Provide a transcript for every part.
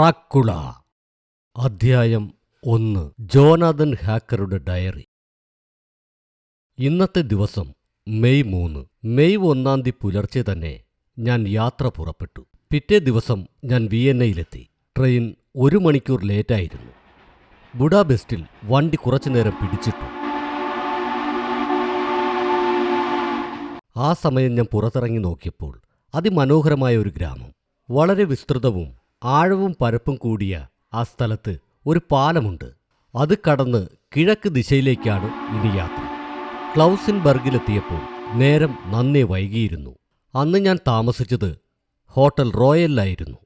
ട്രാക്കുള. അധ്യായം ഒന്ന്. ജോനാഥൻ ഹാക്കറുടെ ഡയറി. ഇന്നത്തെ ദിവസം മെയ് മൂന്ന്. മെയ് ഒന്നാം തീയതി പുലർച്ചെ തന്നെ ഞാൻ യാത്ര പുറപ്പെട്ടു. പിറ്റേ ദിവസം ഞാൻ വിയന്നയിലെത്തി. ട്രെയിൻ ഒരു മണിക്കൂർ ലേറ്റായിരുന്നു. ബുഡാബെസ്റ്റിൽ വണ്ടി കുറച്ചുനേരം പിടിച്ചിട്ടു. ആ സമയം ഞാൻ പുറത്തിറങ്ങി നോക്കിയപ്പോൾ അതിമനോഹരമായ ഒരു ഗ്രാമം. വളരെ വിസ്തൃതവും ആഴവും പരപ്പും കൂടിയ ആ സ്ഥലത്ത് ഒരു പാലമുണ്ട്. അത് കടന്ന് കിഴക്ക് ദിശയിലേക്കാണ് ഇനി യാത്ര. ക്ലൗസിൻബർഗിലെത്തിയപ്പോൾ നേരം നന്നേ വൈകിയിരുന്നു. അന്ന് ഞാൻ താമസിച്ചത് ഹോട്ടൽ റോയലിലായിരുന്നു.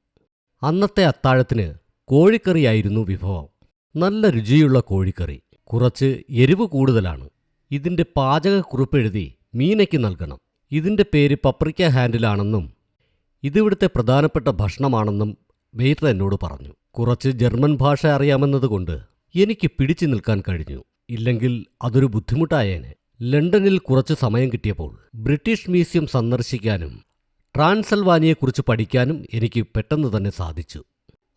അന്നത്തെ അത്താഴത്തിന് കോഴിക്കറിയായിരുന്നു വിഭവം. നല്ല രുചിയുള്ള കോഴിക്കറി. കുറച്ച് എരിവ് കൂടുതലാണ്. ഇതിന്റെ പാചകക്കുറിപ്പെഴുതി മീനയ്ക്ക് നൽകണം. ഇതിന്റെ പേര് പപ്രിക്ക ഹാൻഡിലാണെന്നും ഇതിവിടുത്തെ പ്രധാനപ്പെട്ട ഭക്ഷണമാണെന്നും വെയിറ്റർ എന്നോട് പറഞ്ഞു കുറച്ച് ജർമ്മൻ ഭാഷ അറിയാമെന്നതുകൊണ്ട് എനിക്ക് പിടിച്ചു നിൽക്കാൻ കഴിഞ്ഞു. ഇല്ലെങ്കിൽ അതൊരു ബുദ്ധിമുട്ടായേനെ. ലണ്ടനിൽ കുറച്ച് സമയം കിട്ടിയപ്പോൾ ബ്രിട്ടീഷ് മ്യൂസിയം സന്ദർശിക്കാനും ട്രാൻസൽവാനിയെക്കുറിച്ച് പഠിക്കാനും എനിക്ക് പെട്ടെന്ന് തന്നെ സാധിച്ചു.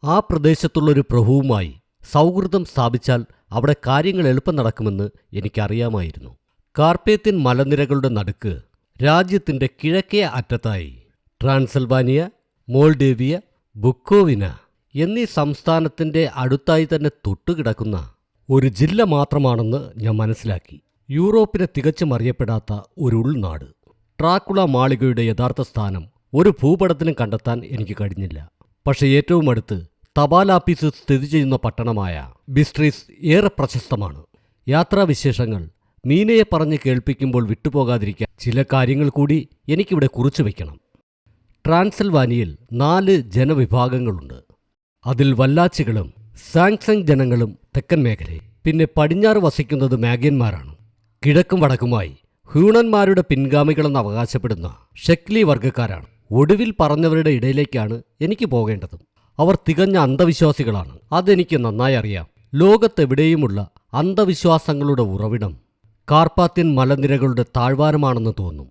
ആ പ്രദേശത്തുള്ളൊരു പ്രഭുവുമായി സൗഹൃദം സ്ഥാപിച്ചാൽ അവിടെ കാര്യങ്ങൾ എളുപ്പം നടക്കുമെന്ന് എനിക്കറിയാമായിരുന്നു. കാർപ്പേത്യൻ മലനിരകളുടെ നടുക്ക് രാജ്യത്തിന്റെ കിഴക്കേ അറ്റത്തായി ട്രാൻസൽവാനിയ മോൾഡേവിയ ബുക്കോവിന എന്നീ സംസ്ഥാനത്തിന്റെ അടുത്തായി തന്നെ തൊട്ടുകിടക്കുന്ന ഒരു ജില്ല മാത്രമാണെന്ന് ഞാൻ മനസ്സിലാക്കി. യൂറോപ്പിനെ തികച്ചും അറിയപ്പെടാത്ത ഒരു ഉൾനാട്. ട്രാക്കുള മാളികയുടെ യഥാർത്ഥ സ്ഥാനം ഒരു ഭൂപടത്തിനും കണ്ടെത്താൻ എനിക്ക് കഴിഞ്ഞില്ല. പക്ഷേ ഏറ്റവും അടുത്ത് തപാലാപ്പീസ് സ്ഥിതി ചെയ്യുന്ന പട്ടണമായ ബിസ്ട്രീസ് ഏറെ പ്രശസ്തമാണ്. യാത്രാവിശേഷങ്ങൾ മീനയെ പറഞ്ഞ് കേൾപ്പിക്കുമ്പോൾ വിട്ടുപോകാതിരിക്കാൻ ചില കാര്യങ്ങൾ കൂടി എനിക്കിവിടെ കുറിച്ചു വയ്ക്കണം ട്രാൻസൽവാനിയിൽ നാല് ജനവിഭാഗങ്ങളുണ്ട്. അതിൽ വല്ലാച്ചികളും സാങ്സങ് ജനങ്ങളും തെക്കൻ മേഖലയിൽ. പിന്നെ പടിഞ്ഞാറ് വസിക്കുന്നത് മാഗ്യന്മാരാണ്. കിഴക്കും വടക്കുമായി ഹ്യൂണന്മാരുടെ പിൻഗാമികളെന്ന് അവകാശപ്പെടുന്ന ഷെക്ലി വർഗക്കാരാണ് ഒടുവിൽ പറഞ്ഞവരുടെ ഇടയിലേക്കാണ് എനിക്ക് പോകേണ്ടത്. അവർ തികഞ്ഞ അന്ധവിശ്വാസികളാണ്. അതെനിക്ക് നന്നായി അറിയാം. ലോകത്തെവിടെയുമുള്ള അന്ധവിശ്വാസങ്ങളുടെ ഉറവിടം കാർപ്പാത്യൻ മലനിരകളുടെ താഴ്വാരമാണെന്ന് തോന്നും.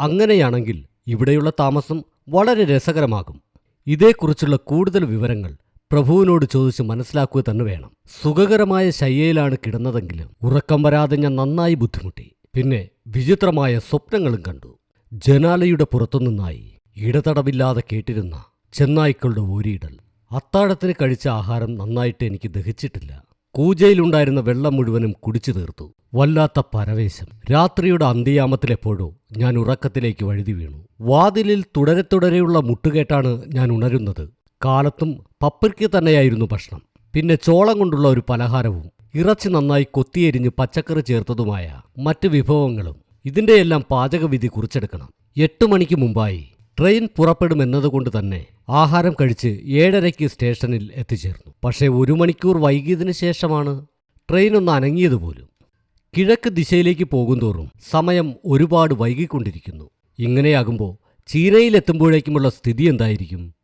അങ്ങനെയാണെങ്കിൽ ഇവിടെയുള്ള താമസം വളരെ രസകരമാകും. ഇതേക്കുറിച്ചുള്ള കൂടുതൽ വിവരങ്ങൾ പ്രഭുവിനോട് ചോദിച്ച് മനസ്സിലാക്കുക തന്നെ വേണം. സുഖകരമായ ശയ്യയിലാണ് കിടന്നതെങ്കിലും ഉറക്കം വരാതെ ഞാൻ നന്നായി ബുദ്ധിമുട്ടി. പിന്നെ വിചിത്രമായ സ്വപ്നങ്ങളും കണ്ടു. ജനാലയുടെ പുറത്തുനിന്നായി ഇടതടവില്ലാതെ കേട്ടിരുന്ന ചെന്നായ്ക്കളുടെ ഓരിയിടൽ അത്താഴത്തിന് കഴിച്ച ആഹാരം നന്നായിട്ട് എനിക്ക് ദഹിച്ചിട്ടില്ല. കൂജയിലുണ്ടായിരുന്ന വെള്ളം മുഴുവനും കുടിച്ചു തീർത്തു. വല്ലാത്ത പരവേശം. രാത്രിയുടെ അന്ത്യയാമത്തിലെപ്പോഴോ ഞാൻ ഉറക്കത്തിലേക്ക് വഴുതി വീണു. വാതിലിൽ തുടരെ തുടരെയുള്ള മുട്ടുകേട്ടാണ് ഞാൻ ഉണരുന്നത്. കാലത്തും പപ്പയ്ക്ക് തന്നെയായിരുന്നു ഭക്ഷണം. പിന്നെ ചോളം കൊണ്ടുള്ള ഒരു പലഹാരവും ഇറച്ചി നന്നായി കൊത്തിയെരിഞ്ഞ് പച്ചക്കറി ചേർത്തതുമായ മറ്റ് വിഭവങ്ങളും ഇതിന്റെയെല്ലാം പാചകവിധി കുറിച്ചെടുക്കണം. എട്ട് മണിക്ക് മുമ്പായി ട്രെയിൻ പുറപ്പെടുമെന്നതുകൊണ്ട് തന്നെ ആഹാരം കഴിച്ച് ഏഴരയ്ക്ക് സ്റ്റേഷനിൽ എത്തിച്ചേർന്നു. പക്ഷേ ഒരു മണിക്കൂർ വൈകിയതിനു ശേഷമാണ് ട്രെയിൻ ഒന്ന് അനങ്ങിയതുപോലും കിഴക്ക് ദിശയിലേക്ക് പോകുന്തോറും സമയം ഒരുപാട് വൈകിക്കൊണ്ടിരിക്കുന്നു. ഇങ്ങനെയാകുമ്പോൾ ചീനയിലെത്തുമ്പോഴേക്കുമുള്ള സ്ഥിതി എന്തായിരിക്കും?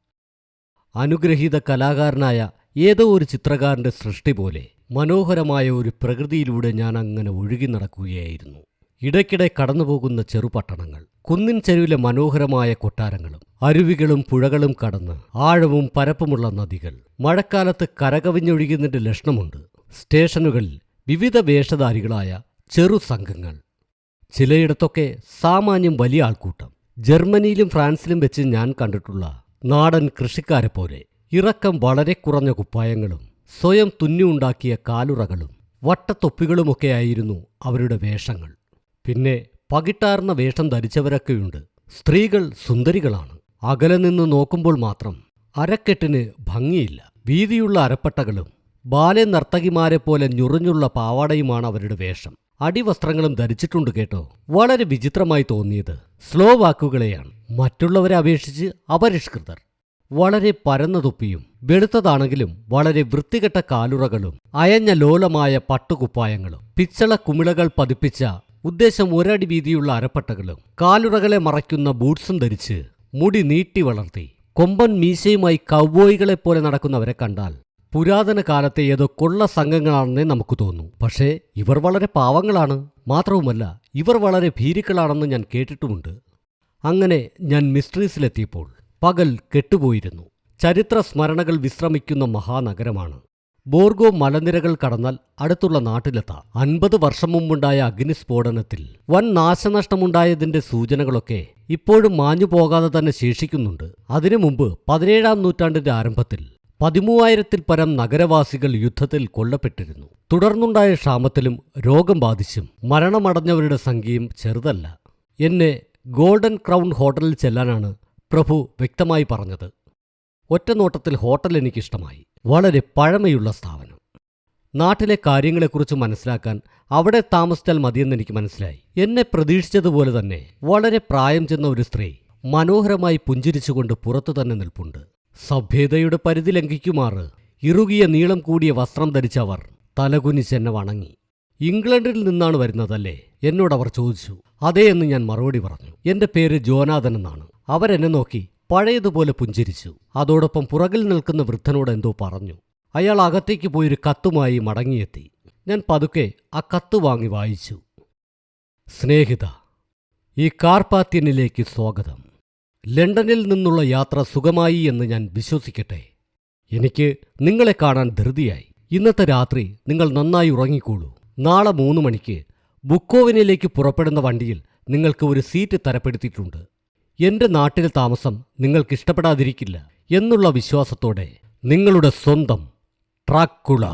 അനുഗ്രഹീത കലാകാരനായ ഏതോ ഒരു ചിത്രകാരന്റെ സൃഷ്ടി പോലെ മനോഹരമായ ഒരു പ്രകൃതിയിലൂടെ ഞാൻ അങ്ങനെ ഒഴുകി നടക്കുകയായിരുന്നു. ഇടയ്ക്കിടെ കടന്നുപോകുന്ന ചെറുപട്ടണങ്ങൾ കുന്നിൻ ചെരുവിലെ മനോഹരമായ കൊട്ടാരങ്ങളും അരുവികളും പുഴകളും കടന്ന് ആഴവും പരപ്പുമുള്ള നദികൾ മഴക്കാലത്ത് കരകവിഞ്ഞൊഴുകുന്നതിന്റെ ലക്ഷണമുണ്ട്. സ്റ്റേഷനുകളിൽ വിവിധ വേഷധാരികളായ ചെറു സംഘങ്ങൾ. ചിലയിടത്തൊക്കെ സാമാന്യം വലിയ ആൾക്കൂട്ടം. ജർമ്മനിയിലും ഫ്രാൻസിലും വെച്ച് ഞാൻ കണ്ടിട്ടുള്ള നാടൻ കൃഷിക്കാരെ പോലെ ഇറക്കം വളരെ കുറഞ്ഞ കുപ്പായങ്ങളും സ്വയം തുന്നിയുണ്ടാക്കിയ കാലുറകളും വട്ടത്തൊപ്പികളുമൊക്കെയായിരുന്നു അവരുടെ വേഷങ്ങൾ. പിന്നെ പകിട്ടാർന്ന വേഷം ധരിച്ചവരൊക്കെയുണ്ട്. സ്ത്രീകൾ സുന്ദരികളാണ്. അകലെ നിന്ന് നോക്കുമ്പോൾ മാത്രം അരക്കെട്ടിന് ഭംഗിയില്ല. വീതിയുള്ള അരപ്പട്ടകളും ബാലെ നർത്തകിമാരെ പോലെ ഞുറിഞ്ഞുള്ള പാവാടയുമാണ് അവരുടെ വേഷം. അടിവസ്ത്രങ്ങളും ധരിച്ചിട്ടുണ്ട് കേട്ടോ. വളരെ വിചിത്രമായി തോന്നിയത് സ്ലോ വാക്കുകളെയാണ്. മറ്റുള്ളവരെ അപേക്ഷിച്ച് അപരിഷ്കൃതർ. വളരെ പരന്ന തൊപ്പിയും വെളുത്തതാണെങ്കിലും വളരെ വൃത്തികെട്ട കാലുറകളും അയഞ്ഞ ലോലമായ പട്ടുകുപ്പായങ്ങളും. പിച്ചള കുമിളകൾ പതിപ്പിച്ച ഉദ്ദേശം ഒരടി വീതിയുള്ള അരപ്പട്ടകളും. കാലുറകളെ മറയ്ക്കുന്ന ബൂട്ട്സും ധരിച്ച് മുടി നീട്ടി വളർത്തി. കൊമ്പൻ മീശയുമായി പോലെ നടക്കുന്നവരെ കണ്ടാൽ പുരാതന കാലത്തെ ഏതോ കൊള്ള സംഘങ്ങളാണെന്നേ നമുക്ക് തോന്നും. പക്ഷേ ഇവർ വളരെ പാവങ്ങളാണ്. മാത്രവുമല്ല ഇവർ വളരെ ഭീരുക്കളാണെന്ന് ഞാൻ കേട്ടിട്ടുമുണ്ട്. അങ്ങനെ ഞാൻ മിസ്ട്രീസിലെത്തിയപ്പോൾ പകൽ കെട്ടുപോയിരുന്നു. ചരിത്ര സ്മരണകൾ വിശ്രമിക്കുന്ന മഹാനഗരമാണ്. ബോർഗോ മലനിരകൾ കടന്നാൽ അടുത്തുള്ള നാട്ടിലെത്താം. അൻപത് വർഷം മുമ്പുണ്ടായ അഗ്നിസ്ഫോടനത്തിൽ വൻ നാശനഷ്ടമുണ്ടായതിന്റെ സൂചനകളൊക്കെ ഇപ്പോഴും മാഞ്ഞു പോകാതെ തന്നെ ശേഷിക്കുന്നുണ്ട്. അതിനു മുമ്പ് പതിനേഴാം നൂറ്റാണ്ടിന്റെ ആരംഭത്തിൽ പതിമൂവായിരത്തിൽ പരം നഗരവാസികൾ യുദ്ധത്തിൽ കൊല്ലപ്പെട്ടിരുന്നു. തുടർന്നുണ്ടായ ക്ഷാമത്തിലും രോഗം ബാധിച്ചും മരണമടഞ്ഞവരുടെ സംഖ്യയും ചെറുതല്ല. എന്നെ ഗോൾഡൻ ക്രൗൺ ഹോട്ടലിൽ ചെല്ലാനാണ് പ്രഭു വ്യക്തമായി പറഞ്ഞത്. ഒറ്റനോട്ടത്തിൽ ഹോട്ടൽ എനിക്കിഷ്ടമായി. വളരെ പഴമയുള്ള സ്ഥാപനം. നാട്ടിലെ കാര്യങ്ങളെക്കുറിച്ച് മനസ്സിലാക്കാൻ അവിടെ താമസിച്ചാൽ മതിയെന്ന് എനിക്ക് മനസ്സിലായി. എന്നെ പ്രതീക്ഷിച്ചതുപോലെ തന്നെ വളരെ പ്രായം ചെന്ന ഒരു സ്ത്രീ മനോഹരമായി പുഞ്ചിരിച്ചുകൊണ്ട് പുറത്തു തന്നെ നിൽപ്പുണ്ട്. സഭ്യതയുടെ പരിധി ലംഘിക്കുമാറ് ഇറുകിയ നീളം കൂടിയ വസ്ത്രം ധരിച്ചവർ തലകുനിച്ച് എന്നെ വണങ്ങി. ഇംഗ്ലണ്ടിൽ നിന്നാണ് വരുന്നതല്ലേ? എന്നോട് അവർ ചോദിച്ചു. അതേ എന്ന് ഞാൻ മറുപടി പറഞ്ഞു. എന്റെ പേര് ജോനാഥൻ എന്നാണ്. അവരെന്നെ നോക്കി പഴയതുപോലെ പുഞ്ചിരിച്ചു. അതോടൊപ്പം പുറകിൽ നിൽക്കുന്ന വൃദ്ധനോട് എന്തോ പറഞ്ഞു. അയാൾ അകത്തേക്ക് പോയൊരു കത്തുമായി മടങ്ങിയെത്തി. ഞാൻ പതുക്കെ ആ കത്ത് വാങ്ങി വായിച്ചു. സ്നേഹിത ഈ കാർപാത്യനിലേക്ക് സ്വാഗതം. ലണ്ടനിൽ നിന്നുള്ള യാത്ര സുഖമായി എന്ന് ഞാൻ വിശ്വസിക്കട്ടെ. എനിക്ക് നിങ്ങളെ കാണാൻ ധൃതിയായി. ഇന്നത്തെ രാത്രി നിങ്ങൾ നന്നായി ഉറങ്ങിക്കോളൂ. നാളെ മൂന്ന് മണിക്ക് ബുക്കോവിനിലേക്ക് പുറപ്പെടുന്ന വണ്ടിയിൽ നിങ്ങൾക്ക് ഒരു സീറ്റ് തരപ്പെടുത്തിയിട്ടുണ്ട്. എന്റെ നാട്ടിൽ താമസം നിങ്ങൾക്ക് ഇഷ്ടപ്പെടാതിരിക്കില്ല എന്നുള്ള വിശ്വാസത്തോടെ നിങ്ങളുടെ സ്വന്തം ട്രാക്കുള.